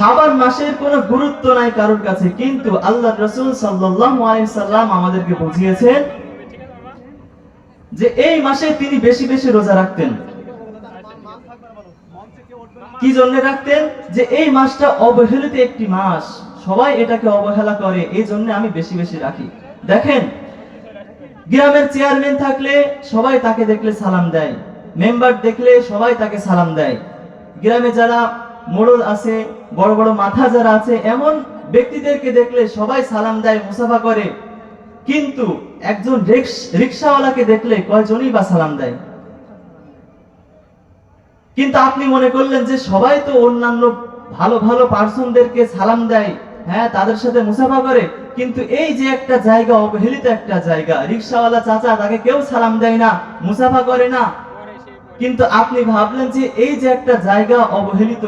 শাবান মাসের কোনো গুরুত্ব নাই কারোর কাছে, কিন্তু আল্লাহ রসুল সাল্লাম আমাদেরকে বুঝিয়েছেন যে এই মাসে তিনি বেশি বেশি রোজা রাখতেন। কি জন্য রাখতেন? যে এই মাসটা অবহেলিত একটি মাস। সবাই এটাকে অবহেলা করে, এই জন্য আমি বেশি বেশি রাখি। দেখেন, গ্রামের চেয়ারম্যান থাকলে সবাই তাকে দেখলে সালাম দেয়, মেম্বার দেখলে সবাই তাকে সালাম দেয়। গ্রামে যারা মোড়ল আছে, বড় বড় মাথা যারা আছে, এমন ব্যক্তিদেরকে দেখলে সবাই সালাম দেয়, মুসাফা করে। কিন্তু একজন রিক্সাওয়ালাকে দেখলে কয়জনই বা সালাম দেয়? কিন্তু আপনি মনে করলেন যে সবাই তো অন্যান্য ভালো ভালো পার্সনদেরকে সালাম দেয় হ্যাঁ তাদের সাথে মুসাফা করে, কিন্তু এই যে একটা জায়গা, অবহেলিত একটা জায়গা, রিক্সাওয়ালা চাচা তাকে কেউ সালাম দেয় না, মুসাফা করে না কিন্তু আপনি ভাবলেন যে এই যে একটা জায়গা অবহেলিত,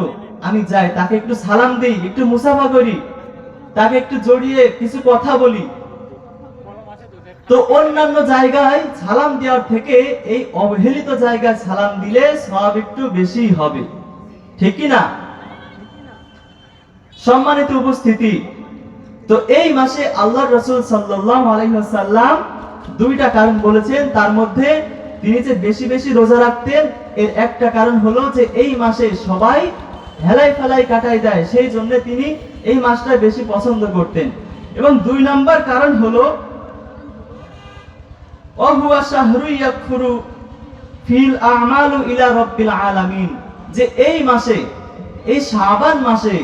আমি যাই, তাকে একটু সালাম দিই, একটু মুসাফা করি, তাকে একটু জড়িয়ে কিছু কথা বলি। তো অন্যান্য জায়গায় সালাম দেওয়ার থেকে এই অবহেলিত জায়গায় সালাম দিলে সব একটু বেশি হবে। ঠিক না? সম্মানিত উপস্থিতি, তো এই মাসে আল্লাহ রসুল সাল্লাল্লাহু আলাইহি ওয়াসাল্লাম দুইটা কারণ বলেছেন, তার মধ্যে তিনি যে বেশি বেশি রোজা রাখতেন, এর একটা কারণ হলো যে এই মাসে সবাই হেলাই ফেলাই কাটাই দেয় সেই জন্য তিনি এই মাসটা বেশি পছন্দ করতেন। এবং দুই নম্বর কারণ হলো, অহুয়া শাহরু ইয়াকফুরু ফিল আমালু ইলা রাব্বিল আলামিন। যে এই মাসে, এই শাবান মাসে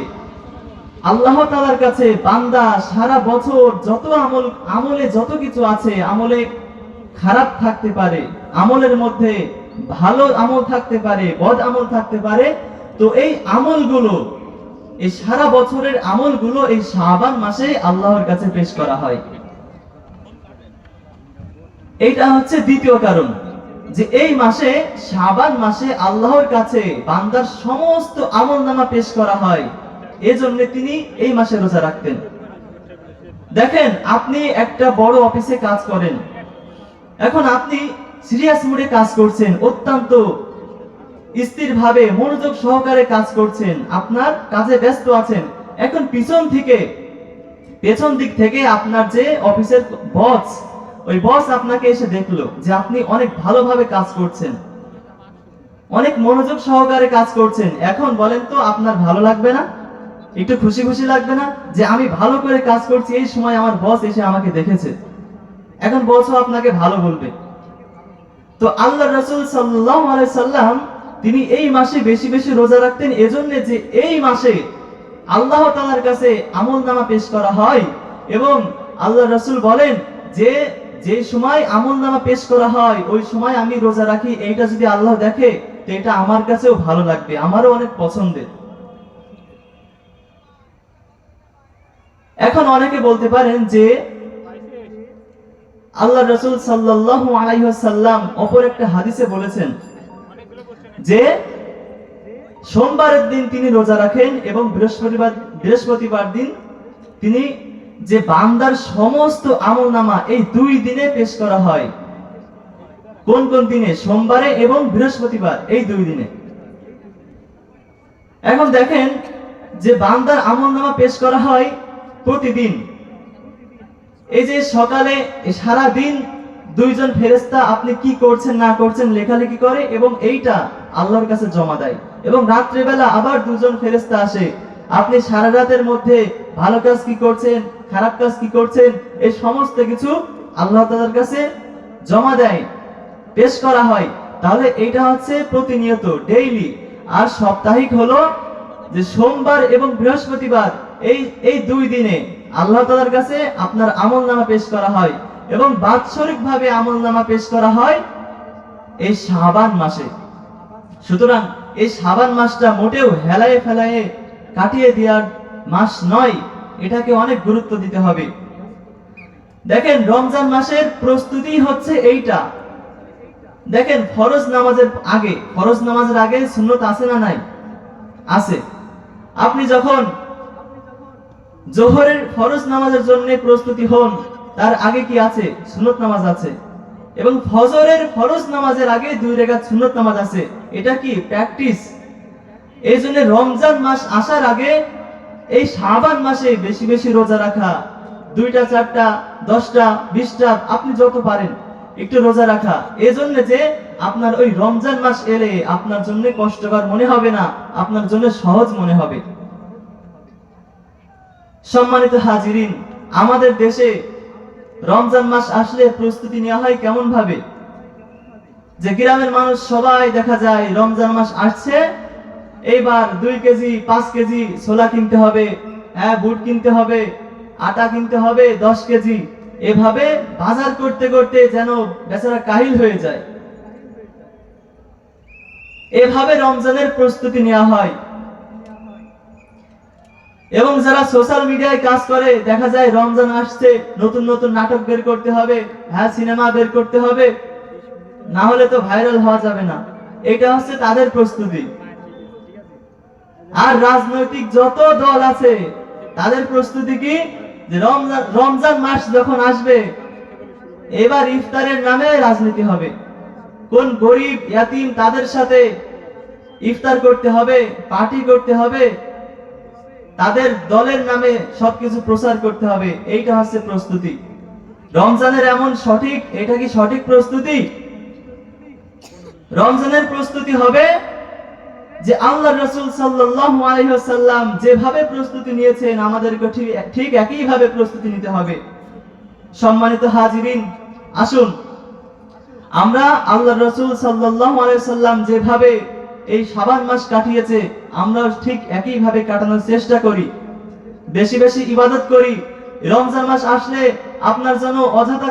আল্লাহ তাআলার কাছে বান্দা সারা বছর যত আমল, আমলে যত কিছু আছে, আমলে খারাপ থাকতে পারে। আমলের মধ্যে ভালো আমল থাকতে পারে, বদ আমল থাকতে পারে, তো এই আমলগুলো, এই সারা বছরের আমলগুলো এই শাবান মাসে আল্লাহর কাছে পেশ করা হয়। এইটা হচ্ছে দ্বিতীয় কারণ, যে এই মাসে, শাবান মাসে আল্লাহর কাছে বান্দার সমস্ত আমল নামা পেশ করা হয়। এজন্য তিনি এই মাসে রোজা রাখতেন। দেখেন, আপনি একটা বড় অফিসে কাজ করেন। এখন আপনি সিরিয়াস মুডে কাজ করছেন, অত্যন্ত স্থির ভাবে মনোযোগ সহকারে কাজ করছেন, আপনার কাজে ব্যস্ত আছেন। এখন পিছন থেকে, পেছন দিক থেকে আপনার যে অফিসের বস, ওই বস আপনাকে এসে দেখল যে আপনি অনেক ভালোভাবে কাজ করছেন। অনেক মনোযোগ সহকারে কাজ করছেন। এখন বলেন তো, আপনার ভালো লাগবে না? একটু খুশি খুশি লাগবে না? যে আমি ভালো করে কাজ করছি, এই সময় আমার বস এসে আমাকে দেখেছে। এখন বসও আপনাকে ভালো বলবে। তো আল্লাহ রসুল সাল্লাম তিনি এই মাসে বেশি বেশি রোজা রাখতেন। এজন্য যে এই মাসে আল্লাহ তালার কাছে আমল নামা পেশ করা হয় এবং আল্লাহ রসুল বলেন যে যে সময় আমল নামা পেশ করা হয়, ওই সময় আমি রোজা রাখি, এইটা যদি আল্লাহ দেখে, তো এটা আমার কাছেও ভালো লাগবে, আমারও অনেক পছন্দের। এখন অনেকে বলতে পারেন যে আল্লাহ রসুল সাল্লাল্লাহু আলাইহি ওয়াসাল্লাম অপর একটা হাদিসে বলেছেন যে সোমবারের দিন তিনি রোজা রাখেন এবং বৃহস্পতিবার বৃহস্পতিবার দিন তিনি যে বান্দার সমস্ত আমল নামা এই দুই দিনে পেশ করা হয়। কোন কোন দিনে? সোমবারে এবং বৃহস্পতিবার, এই দুই দিনে। এখন দেখেন যে বান্দার আমল নামা পেশ করা হয় প্রতিদিন। এই যে সকালে সারা দিন দুইজন ফেরেস্তা আপনি কি করছেন, না করছেন, লেখালেখি করে এবং এইটা আল্লাহর কাছে জমা দেয়। এবং রাত্রেবেলা আবার দুজন ফেরেস্তা আসে। আপনি সারা রাতের মধ্যে ভালো কাজ কি করছেন, খারাপ কাজ কি করছেন, এই সমস্ত কিছু আল্লাহ তাদের কাছে জমা দেয়, পেশ করা হয়। তাহলে এইটা হচ্ছে প্রতিনিয়ত ডেইলি আর সাপ্তাহিক হলো যে সোমবার এবং বৃহস্পতিবার, এই এই দুই দিনে। আল্লাহ তাআলার কাছে আপনার আমল নামা পেশ করা হয় এবং বাৎসরিক ভাবে আমল নামা পেশ করা হয় এই শাবান মাসে। সুতরাং এই শাবান মাসটা মোটেও হেলায়ে ফেলায়ে কাটিয়ে দেওয়ার মাস নয়, এটাকে অনেক গুরুত্ব দিতে হবে। দেখেন, রমজান মাসের প্রস্তুতি হচ্ছে এইটা। দেখেন, ফরজ নামাজের আগে, ফরজ নামাজের আগে সুন্নত আছে না নাই? আছে। আপনি যখন জোহরের ফরজ নামাজের জন্য প্রস্তুতি হন। তার আগে কি আছে? সুন্নত নামাজ আছে। এবং ফজরের ফরজ নামাজের আগে দুই রেখাত সুন্নত নামাজ আছে। এটা কি প্র্যাকটিস? এই জন্য রমজান মাস আসার আগে এই শাবান মাসে বেশি বেশি রোজা রাখা, দুইটা, চারটা, দশটা, বিশটা, আপনি যত পারেন একটু রোজা রাখা। এজন্য যে আপনার ওই রমজান মাস এলে আপনার জন্য কষ্টকর মনে হবে না, আপনার জন্য সহজ মনে হবে। সম্মানিত হাজিরিন, আমাদের দেশে রমজান মাস আসলে প্রস্তুতি নেওয়া হয় কেমন ভাবে যে গ্রামের মানুষ সবাই দেখা যায় রমজান মাস আসছে, এইবার দুই কেজি, পাঁচ কেজি ছোলা কিনতে হবে হ্যাঁ বুট কিনতে হবে, আটা কিনতে হবে, দশ কেজি। এভাবে বাজার করতে করতে যেন বেচারা কাহিল হয়ে যায়। এভাবে রমজানের প্রস্তুতি নেওয়া হয়। এবং যারা সোশ্যাল মিডিয়ায় কাজ করে, দেখা যায় রমজান আসছে, নতুন নতুন নাটক বের করতে হবে হ্যাঁ সিনেমা বের করতে হবে, না হলে তো ভাইরাল হওয়া যাবে না। এটা হচ্ছে তাদের প্রস্তুতি। আর রাজনৈতিক যত দল আছে, তাদের প্রস্তুতি কি? রমজান রমজান মাস যখন আসবে, এবার ইফতারের নামে রাজনীতি হবে। কোন গরিব, ইয়াতিম তাদের সাথে ইফতার করতে হবে পার্টি করতে হবে তাদের দলের নামে সবকিছু প্রচার করতে হবে, এইটা হচ্ছে প্রস্তুতি। রমজানের এমন সঠিক, এটা কি সঠিক প্রস্তুতি? রমজানের প্রস্তুতি হবে যে আল্লাহ রসুল ওয়াসাল্লাম যেভাবে প্রস্তুতি নিয়েছেন, আমাদেরকে ঠিক ঠিক একই ভাবে প্রস্তুতি নিতে হবে। সম্মানিত হাজিরিন, আসুন। আমরা আল্লাহ রসুল সাল্লাম যেভাবে এই সাবান মাস কাটিয়েছে, আমরা ঠিক একই ভাবে কাটানোর চেষ্টা করি। বেশি বেশি ইবাদত করি। রমজান মাস আসলে আপনার জন্য অযথা